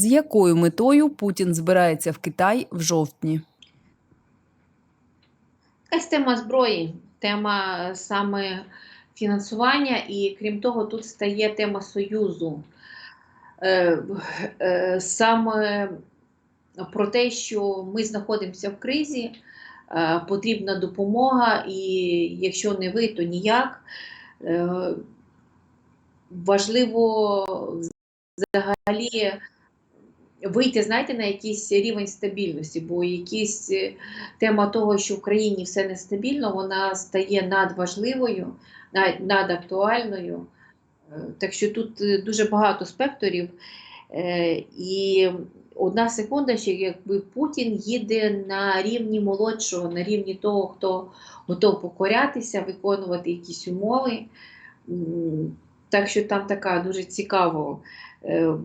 З якою метою Путін збирається в Китай в жовтні? Якась тема зброї, тема е, саме фінансування, і крім того, тут стає тема Союзу. Е, е, Саме про те, що ми знаходимося в кризі, потрібна допомога, і якщо не ви, то ніяк. Важливо взагалі вийти, знаєте, на якийсь рівень стабільності, бо якісь е, тема того, що в країні все нестабільно, вона стає надважливою, над- надактуальною. Е, Так що тут е, дуже багато спекторів. І одна секунда, ще якби Путін їде на рівні молодшого, на рівні того, хто готов покорятися, виконувати якісь умови. Так що там така дуже цікаво, е,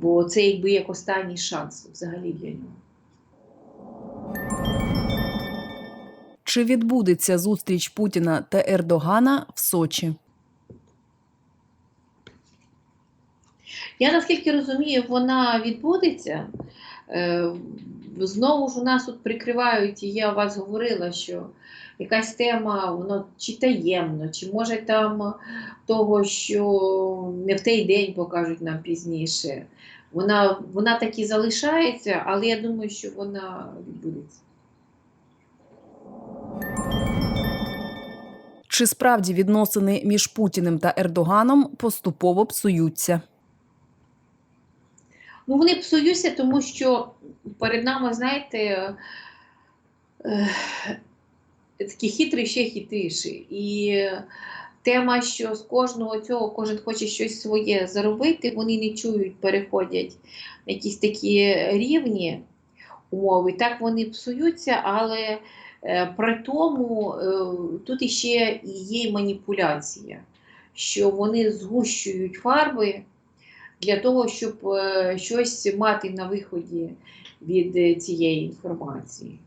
бо це якби як останній шанс взагалі для нього. Чи відбудеться зустріч Путіна та Ердогана в Сочі? Я наскільки розумію, вона відбудеться. Е, Знову ж у нас тут прикривають, і я у вас говорила, що якась тема, воно чи таємно, чи може там того, що не в той день покажуть нам пізніше. Вона, вона так і залишається, але я думаю, що вона відбудеться. Чи справді відносини між Путіним та Ердоганом поступово псуються? Ну, вони псуються, тому що перед нами, знаєте, е, такий хитрий ще хитріший. І тема, що з кожного цього кожен хоче щось своє заробити, вони не чують, переходять на якісь такі рівні умови. Так вони псуються, але е, при тому е, тут іще є маніпуляція, що вони згущують фарби для того, щоб е, щось мати на виході від е, цієї інформації.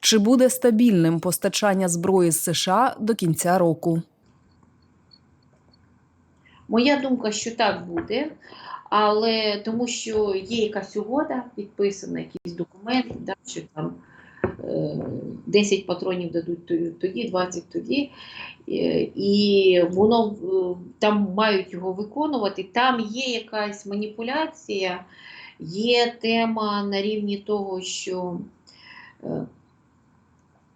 Чи буде стабільним постачання зброї з США до кінця року? Моя думка, що так буде, але тому що є якась угода, підписана, якийсь документ, да, що там 10 патронів дадуть тоді, 20 тоді. Е, І воно е, там мають його виконувати. Там є якась маніпуляція, є тема на рівні того, що е,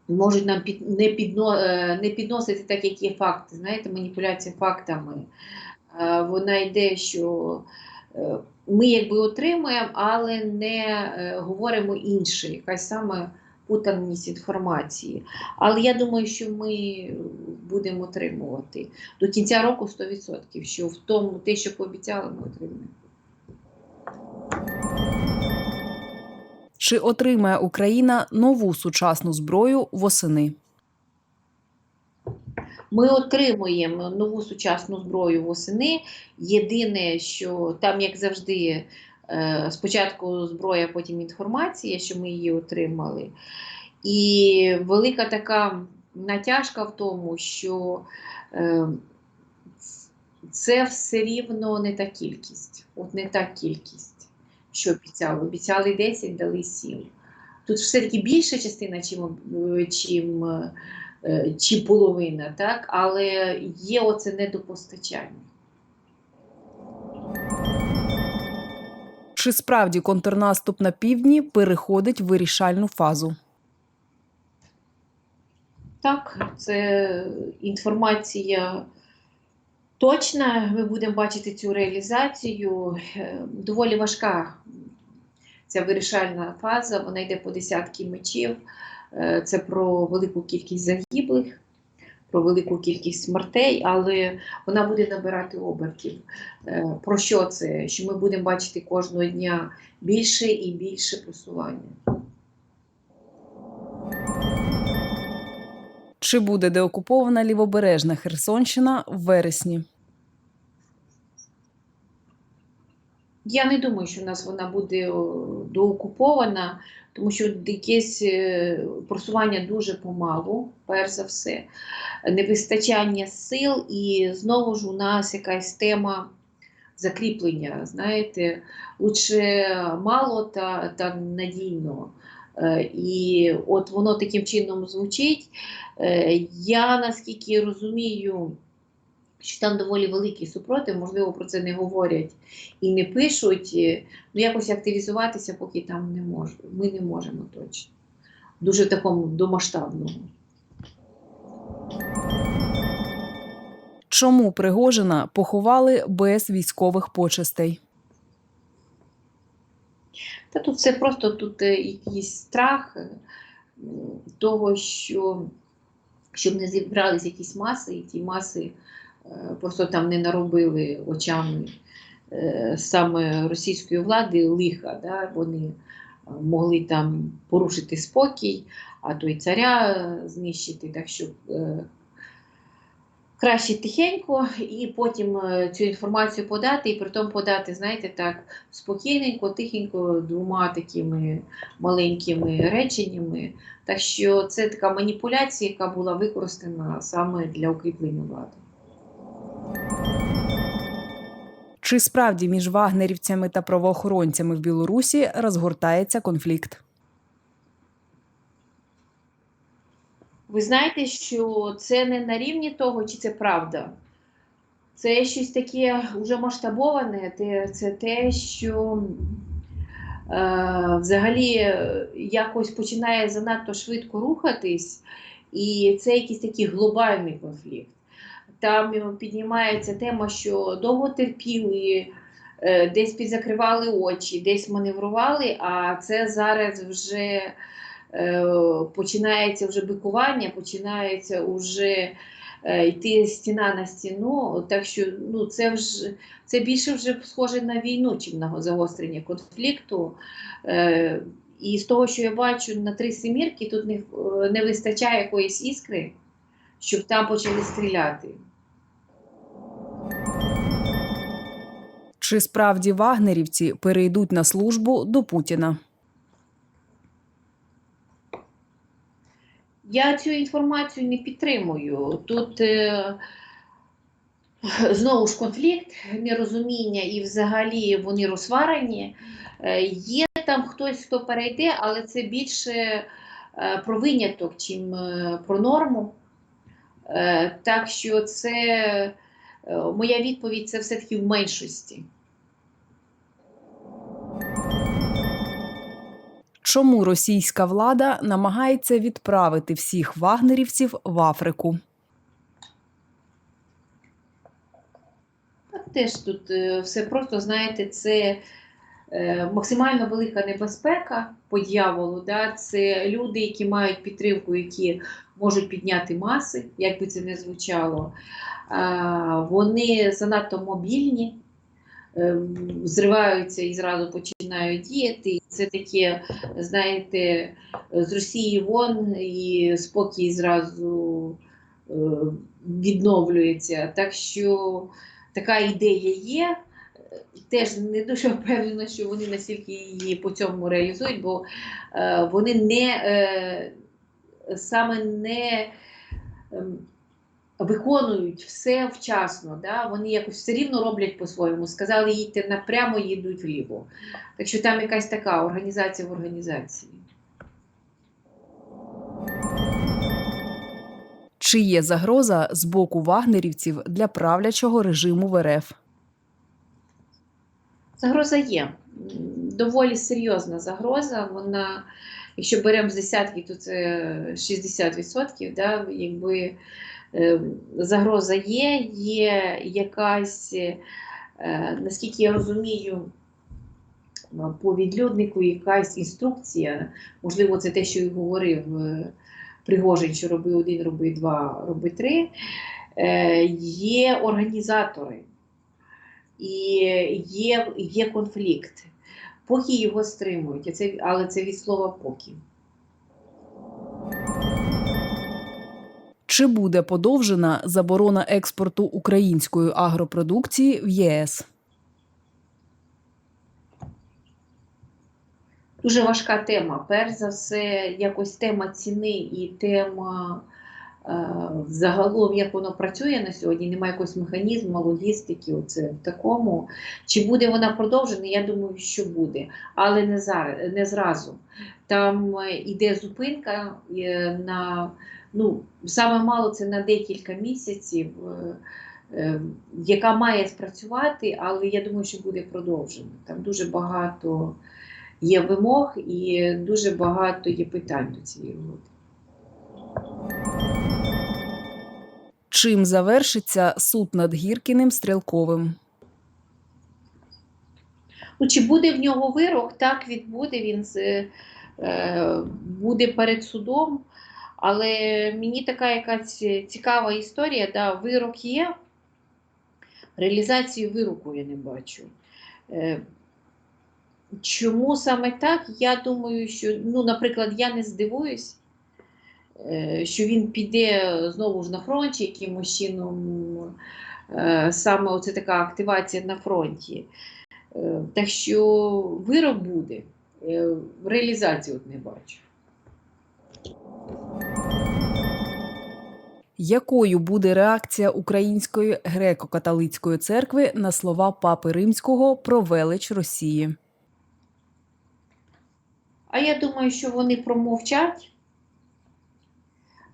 можуть нам не, підно, е, не підносити так, як є факти. Знаєте, маніпуляція фактами. Е, Вона йде, що е, ми якби отримуємо, але не е, говоримо інше, якась саме путаність інформації. Але я думаю, що ми будемо отримувати до кінця року 100%, що в тому те, що пообіцяли, ми отримаємо. Чи отримає Україна нову сучасну зброю восени? Ми отримуємо нову сучасну зброю восени. Єдине, що там, як завжди, спочатку зброя, потім інформація, що ми її отримали. І велика така натяжка в тому, що е, це все рівно не та кількість. От не та кількість, що обіцяли. Обіцяли 10, дали 7. Тут все-таки більша частина, чим, е, чим е, е, чи половина, так? але є оце недопостачання. Чи справді контрнаступ на півдні переходить в вирішальну фазу? Так, це інформація точна. Ми будемо бачити цю реалізацію. Е, Доволі важка ця вирішальна фаза. Вона йде по десятки мечів. Е, Це про велику кількість загиблих, про велику кількість смертей, але вона буде набирати обертів. Е, Про що це? Що ми будемо бачити кожного дня більше і більше просування. Чи буде деокупована лівобережна Херсонщина в вересні? Я не думаю, що у нас вона буде доокупована, тому що якесь е, просування дуже помалу, перш за все, невистачання сил, і знову ж у нас якась тема закріплення. Знаєте, лучше мало та, та надійно. Е, І от воно таким чином звучить. Е, Я наскільки розумію, що там доволі великий супротив, можливо, про це не говорять і не пишуть. Е, Ну, якось активізуватися поки там не можу. Ми не можемо точно. Дуже такому домасштабному. Чому Пригожина поховали без військових почестей? Та тут все просто тут е, якийсь страх е, того, що щоб не зібрались якісь маси, і ті маси просто там не наробили очами е, саме російської влади лиха. Да? Вони е, могли там порушити спокій, а то й царя е, знищити. Так що е, краще тихенько і потім е, цю інформацію подати, і при тому подати, знаєте, так, спокійненько, тихенько, двома такими маленькими реченнями. Так що це така маніпуляція, яка була використана саме для укріплення влади. Чи справді між вагнерівцями та правоохоронцями в Білорусі розгортається конфлікт? Ви знаєте, що це не на рівні того, чи це правда. Це щось таке вже масштабоване, це те, що е, взагалі е, якось починає занадто швидко рухатись, і це якийсь такий глобальний конфлікт. Там піднімається тема, що довго терпіли, е, десь підзакривали очі, десь маневрували, а це зараз вже е, починається вже бикування, починається вже е, йти стіна на стіну. Так що ну, це вже це більше вже схоже на війну, чим на загострення конфлікту. І з того, що я бачу на три семірки, тут не, не вистачає якоїсь іскри, щоб там почали стріляти. Чи справді вагнерівці перейдуть на службу до Путіна? Я цю інформацію не підтримую. Тут е, знову ж конфлікт, нерозуміння і взагалі вони розсварені. Е, є там хтось, хто перейде, але це більше е, про виняток, чим е, про норму. Е, так що це моя відповідь це все-таки в меншості. Чому російська влада намагається відправити всіх вагнерівців в Африку? Так теж тут е, все просто, знаєте, це е, максимально велика небезпека по дьяволу. Да? Це люди, які мають підтримку, які можуть підняти маси, як би це не звучало. Вони занадто мобільні, е, зриваються і зразу починають діяти. Це таке, знаєте, з Росії вон і спокій зразу е, відновлюється. Так що така ідея є. Теж не дуже впевнена, що вони настільки її по цьому реалізують, бо е, вони не е, саме не ем, виконують все вчасно. Да? Вони якось все рівно роблять по-своєму. Сказали, їдьте напрямо, їдуть вліво. Так що там якась така організація в організації. Чи є загроза з боку вагнерівців для правлячого режиму в РФ? Загроза є. Доволі серйозна загроза. Вона, якщо беремо з десятки, то це 60%. Да? Якби, е, загроза є, є якась, е, наскільки я розумію, по відлюднику якась інструкція. Можливо, це те, що і говорив е, Пригожин, що роби один, роби два, роби три. Е, Є організатори і є, є конфлікт. Поки його стримують, це, але це від слова поки. Чи буде подовжена заборона експорту української агропродукції в ЄС? Дуже важка тема. Перш за все, якось тема ціни і тема Загалом, як воно працює на сьогодні, немає якогось механізму, логістики, оце в такому. Чи буде вона продовжена? Я думаю, що буде, але не зараз, не зразу. Там е, іде зупинка е, на ну, саме мало це на декілька місяців, е, е, яка має спрацювати, але я думаю, що буде продовжена. Там дуже багато є вимог і дуже багато є питань до цієї угоди. Чим завершиться суд над Гіркіним Стрілковим? Ну, чи буде в нього вирок? Так, відбуде. Він е, буде перед судом. Але мені така якась цікава історія. Да, вирок є, реалізації вироку я не бачу. Е, чому саме так? Я думаю, що, ну, наприклад, я не здивуюсь, що він піде знову ж на фронт, чи якимось чином е, саме оце така активація на фронті. Е, Так що вирок буде. Е, Реалізації от не бачу. Якою буде реакція Української греко-католицької церкви на слова Папи Римського про велич Росії? А я думаю, що вони промовчать.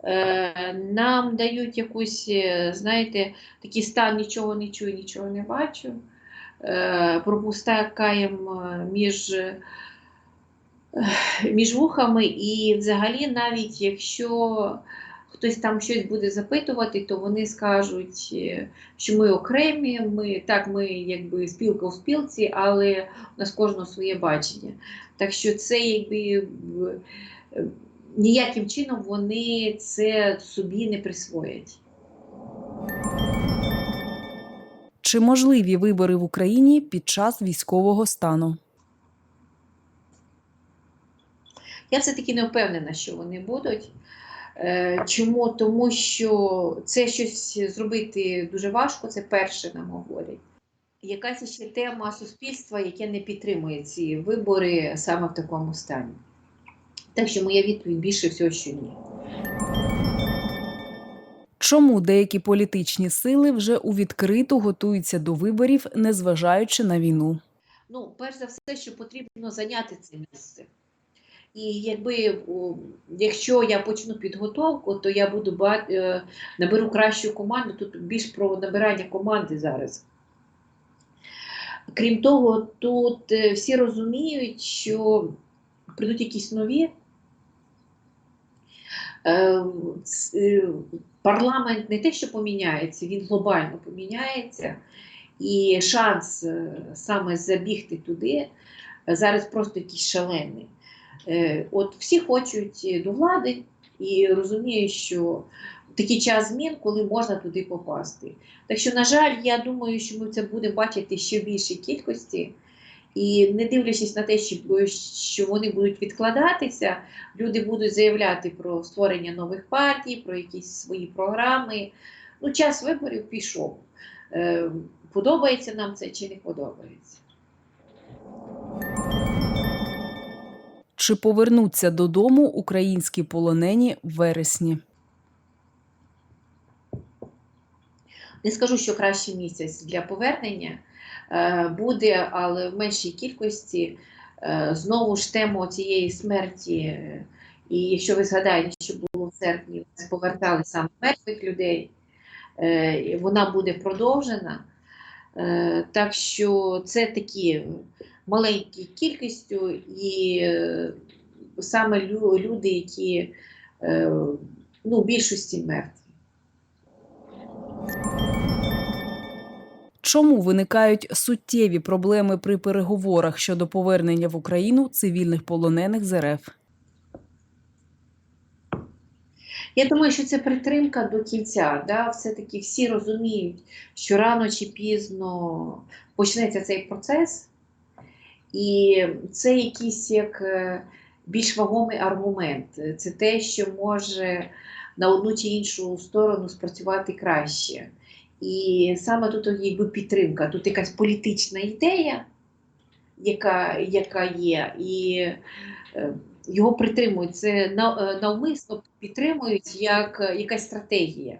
Е, Нам дають якусь, е, знаєте, такий стан нічого не чую, нічого не бачу. Е, Пропускаємо між, між вухами, і взагалі, навіть якщо хтось там щось буде запитувати, то вони скажуть, що ми окремі, ми так, ми якби спілка у спілці, але у нас кожного своє бачення. Так що це якби в- ніяким чином вони це собі не присвоять. Чи можливі вибори в Україні під час військового стану? Я все-таки не впевнена, що вони будуть. Е, Чому? Тому що це щось зробити дуже важко, це перше нам говорять. Якась ще тема суспільства, яке не підтримує ці вибори саме в такому стані. Так що моя відповідь більше всього, що ні. Чому деякі політичні сили вже у відкриту готуються до виборів, незважаючи на війну? Ну, перш за все, що потрібно зайняти це місце. І якби якщо я почну підготовку, то я буду е, наберу кращу команду. Тут більш про набирання команди зараз. Крім того, тут е, всі розуміють, що прийдуть якісь нові. Е, е, Парламент не те, що поміняється, він глобально поміняється. І шанс е, саме забігти туди зараз просто якийсь шалений. От всі хочуть до влади і розуміють, що такий час змін, коли можна туди попасти. Так що, на жаль, я думаю, що ми це будемо бачити ще в більшій кількості. І не дивлячись на те, що, вони будуть відкладатися, люди будуть заявляти про створення нових партій, про якісь свої програми. Ну, час виборів пішов. Е, Подобається нам це чи не подобається? Чи повернуться додому українські полонені в вересні? Не скажу, що кращий місяць для повернення е, буде, але в меншій кількості. Е, Знову ж тему цієї смерті. е, І якщо ви згадаєте, що було в серпні, повертали саме мертвих людей, вона буде продовжена. Так що це такі маленькі кількістю, і саме лю- люди, які ну, більшості мертві. Чому виникають суттєві проблеми при переговорах щодо повернення в Україну цивільних полонених з РФ? Я думаю, що це притримка до кінця. Да? Все-таки всі розуміють, що рано чи пізно почнеться цей процес, і це якийсь як е, більш вагомий аргумент. Це те, що може на одну чи іншу сторону спрацювати краще. І саме тут якби підтримка, тут якась політична ідея, яка, яка є, і е, його притримують. Це е, навмисно підтримують як е, якась стратегія.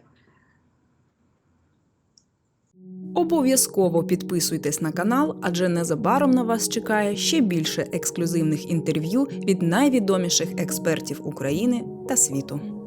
Обов'язково підписуйтесь на канал, адже незабаром на вас чекає ще більше ексклюзивних інтерв'ю від найвідоміших експертів України та світу.